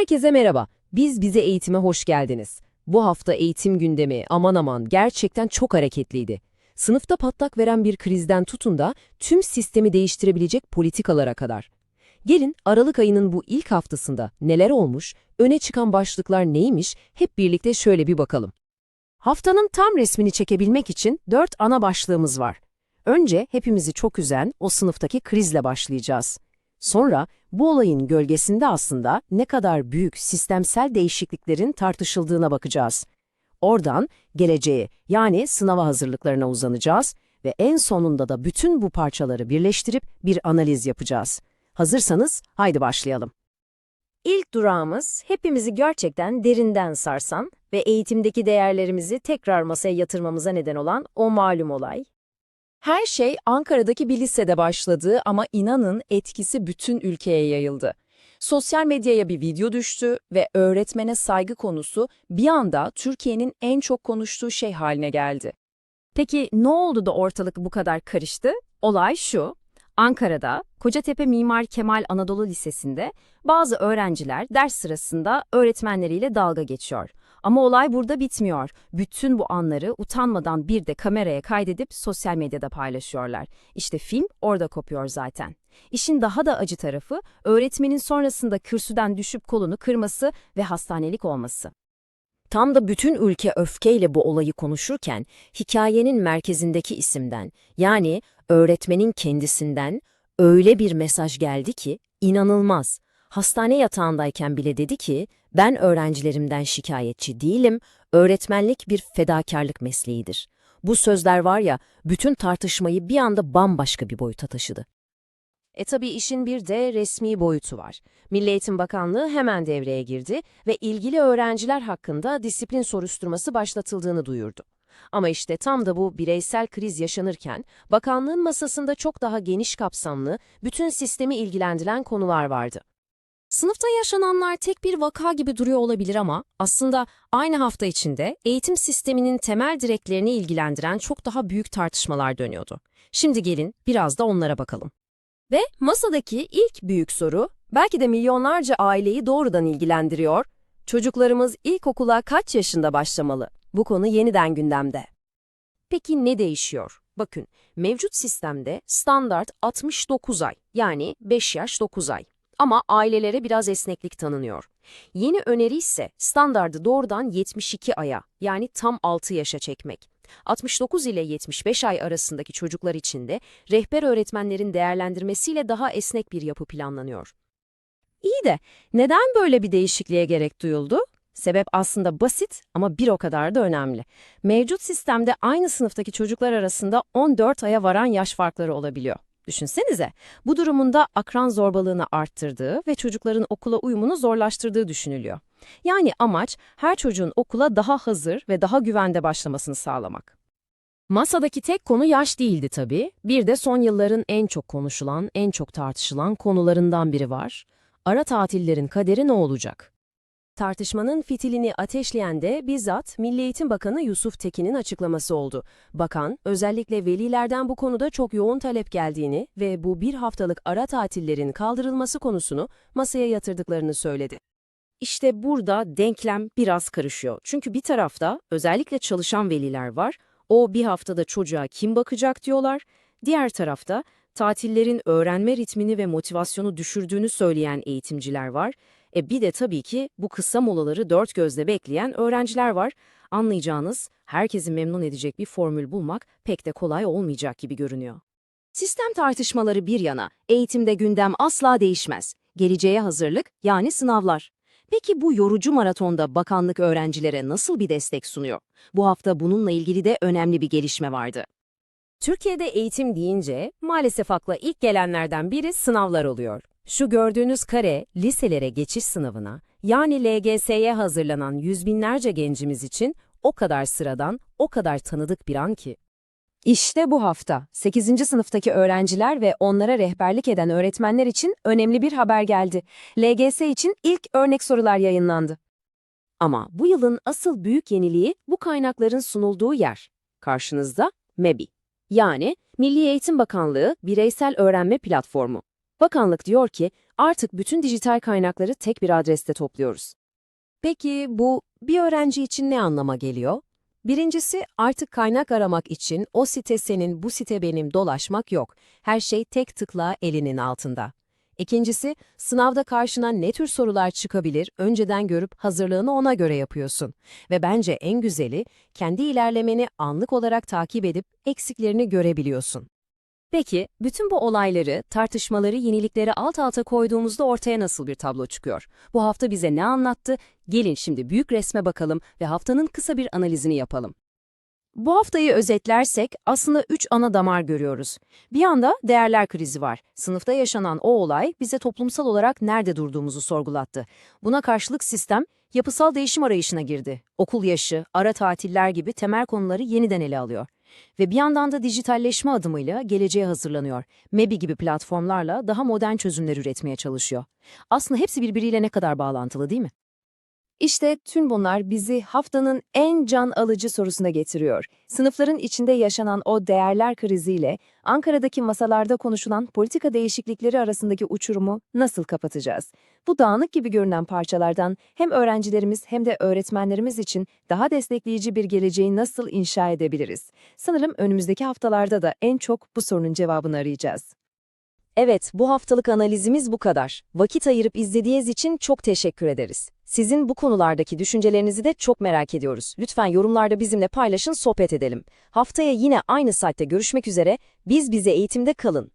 Herkese merhaba. Biz bize eğitime hoş geldiniz. Bu hafta eğitim gündemi aman aman gerçekten çok hareketliydi. Sınıfta patlak veren bir krizden tutun da tüm sistemi değiştirebilecek politikalara kadar. Gelin Aralık ayının bu ilk haftasında neler olmuş, öne çıkan başlıklar neymiş hep birlikte şöyle bir bakalım. Haftanın tam resmini çekebilmek için dört ana başlığımız var. Önce hepimizi çok üzen o sınıftaki krizle başlayacağız. Sonra bu olayın gölgesinde aslında ne kadar büyük sistemsel değişikliklerin tartışıldığına bakacağız. Oradan geleceğe yani sınava hazırlıklarına uzanacağız ve en sonunda da bütün bu parçaları birleştirip bir analiz yapacağız. Hazırsanız haydi başlayalım. İlk durağımız hepimizi gerçekten derinden sarsan ve eğitimdeki değerlerimizi tekrar masaya yatırmamıza neden olan o malum olay. Her şey Ankara'daki bir lisede başladı ama inanın etkisi bütün ülkeye yayıldı. Sosyal medyaya bir video düştü ve öğretmene saygı konusu bir anda Türkiye'nin en çok konuştuğu şey haline geldi. Peki ne oldu da ortalık bu kadar karıştı? Olay şu. Ankara'da Kocatepe Mimar Kemal Anadolu Lisesi'nde bazı öğrenciler ders sırasında öğretmenleriyle dalga geçiyor. Ama olay burada bitmiyor. Bütün bu anları utanmadan bir de kameraya kaydedip sosyal medyada paylaşıyorlar. İşte film orada kopuyor zaten. İşin daha da acı tarafı öğretmenin sonrasında kürsüden düşüp kolunu kırması ve hastanelik olması. Tam da bütün ülke öfkeyle bu olayı konuşurken hikayenin merkezindeki isimden yani öğretmenin kendisinden öyle bir mesaj geldi ki inanılmaz. Hastane yatağındayken bile dedi ki ben öğrencilerimden şikayetçi değilim, öğretmenlik bir fedakarlık mesleğidir. Bu sözler var ya bütün tartışmayı bir anda bambaşka bir boyuta taşıdı. E tabi işin bir de resmi boyutu var. Milli Eğitim Bakanlığı hemen devreye girdi ve ilgili öğrenciler hakkında disiplin soruşturması başlatıldığını duyurdu. Ama işte tam da bu bireysel kriz yaşanırken bakanlığın masasında çok daha geniş kapsamlı, bütün sistemi ilgilendiren konular vardı. Sınıfta yaşananlar tek bir vaka gibi duruyor olabilir ama aslında aynı hafta içinde eğitim sisteminin temel direklerini ilgilendiren çok daha büyük tartışmalar dönüyordu. Şimdi gelin biraz da onlara bakalım. Ve masadaki ilk büyük soru, belki de milyonlarca aileyi doğrudan ilgilendiriyor. Çocuklarımız ilkokula kaç yaşında başlamalı? Bu konu yeniden gündemde. Peki ne değişiyor? Bakın, mevcut sistemde standart 69 ay, yani 5 yaş 9 ay. Ama ailelere biraz esneklik tanınıyor. Yeni öneri ise standardı doğrudan 72 aya, yani tam 6 yaşa çekmek. 69 ile 75 ay arasındaki çocuklar için de rehber öğretmenlerin değerlendirmesiyle daha esnek bir yapı planlanıyor. İyi de neden böyle bir değişikliğe gerek duyuldu? Sebep aslında basit ama bir o kadar da önemli. Mevcut sistemde aynı sınıftaki çocuklar arasında 14 aya varan yaş farkları olabiliyor. Düşünsenize, bu durumunda akran zorbalığını arttırdığı ve çocukların okula uyumunu zorlaştırdığı düşünülüyor. Yani amaç her çocuğun okula daha hazır ve daha güvende başlamasını sağlamak. Masadaki tek konu yaş değildi tabii. Bir de son yılların en çok konuşulan, en çok tartışılan konularından biri var. Ara tatillerin kaderi ne olacak? Tartışmanın fitilini ateşleyen de bizzat Milli Eğitim Bakanı Yusuf Tekin'in açıklaması oldu. Bakan, özellikle velilerden bu konuda çok yoğun talep geldiğini ve bu bir haftalık ara tatillerin kaldırılması konusunu masaya yatırdıklarını söyledi. İşte burada denklem biraz karışıyor. Çünkü bir tarafta özellikle çalışan veliler var, o bir haftada çocuğa kim bakacak diyorlar. Diğer tarafta tatillerin öğrenme ritmini ve motivasyonu düşürdüğünü söyleyen eğitimciler var. E bir de tabii ki bu kısa molaları dört gözle bekleyen öğrenciler var. Anlayacağınız herkesi memnun edecek bir formül bulmak pek de kolay olmayacak gibi görünüyor. Sistem tartışmaları bir yana, eğitimde gündem asla değişmez. Geleceğe hazırlık yani sınavlar. Peki bu yorucu maratonda bakanlık öğrencilere nasıl bir destek sunuyor? Bu hafta bununla ilgili de önemli bir gelişme vardı. Türkiye'de eğitim deyince maalesef akla ilk gelenlerden biri sınavlar oluyor. Şu gördüğünüz kare liselere geçiş sınavına yani LGS'ye hazırlanan yüz binlerce gencimiz için o kadar sıradan, o kadar tanıdık bir an ki. İşte bu hafta 8. sınıftaki öğrenciler ve onlara rehberlik eden öğretmenler için önemli bir haber geldi. LGS için ilk örnek sorular yayınlandı. Ama bu yılın asıl büyük yeniliği bu kaynakların sunulduğu yer. Karşınızda MEBI, yani Milli Eğitim Bakanlığı Bireysel Öğrenme Platformu. Bakanlık diyor ki artık bütün dijital kaynakları tek bir adreste topluyoruz. Peki bu bir öğrenci için ne anlama geliyor? Birincisi artık kaynak aramak için o site senin, bu site benim dolaşmak yok. Her şey tek tıkla elinin altında. İkincisi, sınavda karşına ne tür sorular çıkabilir önceden görüp hazırlığını ona göre yapıyorsun. Ve bence en güzeli, kendi ilerlemeni anlık olarak takip edip eksiklerini görebiliyorsun. Peki, bütün bu olayları, tartışmaları, yenilikleri alt alta koyduğumuzda ortaya nasıl bir tablo çıkıyor? Bu hafta bize ne anlattı? Gelin şimdi büyük resme bakalım ve haftanın kısa bir analizini yapalım. Bu haftayı özetlersek aslında üç ana damar görüyoruz. Bir anda değerler krizi var. Sınıfta yaşanan o olay bize toplumsal olarak nerede durduğumuzu sorgulattı. Buna karşılık sistem yapısal değişim arayışına girdi. Okul yaşı, ara tatiller gibi temel konuları yeniden ele alıyor. Ve bir yandan da dijitalleşme adımıyla geleceğe hazırlanıyor. MEBI gibi platformlarla daha modern çözümler üretmeye çalışıyor. Aslında hepsi birbiriyle ne kadar bağlantılı değil mi? İşte tüm bunlar bizi haftanın en can alıcı sorusuna getiriyor. Sınıfların içinde yaşanan o değerler kriziyle Ankara'daki masalarda konuşulan politika değişiklikleri arasındaki uçurumu nasıl kapatacağız? Bu dağınık gibi görünen parçalardan hem öğrencilerimiz hem de öğretmenlerimiz için daha destekleyici bir geleceği nasıl inşa edebiliriz? Sanırım önümüzdeki haftalarda da en çok bu sorunun cevabını arayacağız. Evet, bu haftalık analizimiz bu kadar. Vakit ayırıp izlediğiniz için çok teşekkür ederiz. Sizin bu konulardaki düşüncelerinizi de çok merak ediyoruz. Lütfen yorumlarda bizimle paylaşın, sohbet edelim. Haftaya yine aynı saatte görüşmek üzere. Biz bize eğitimde kalın.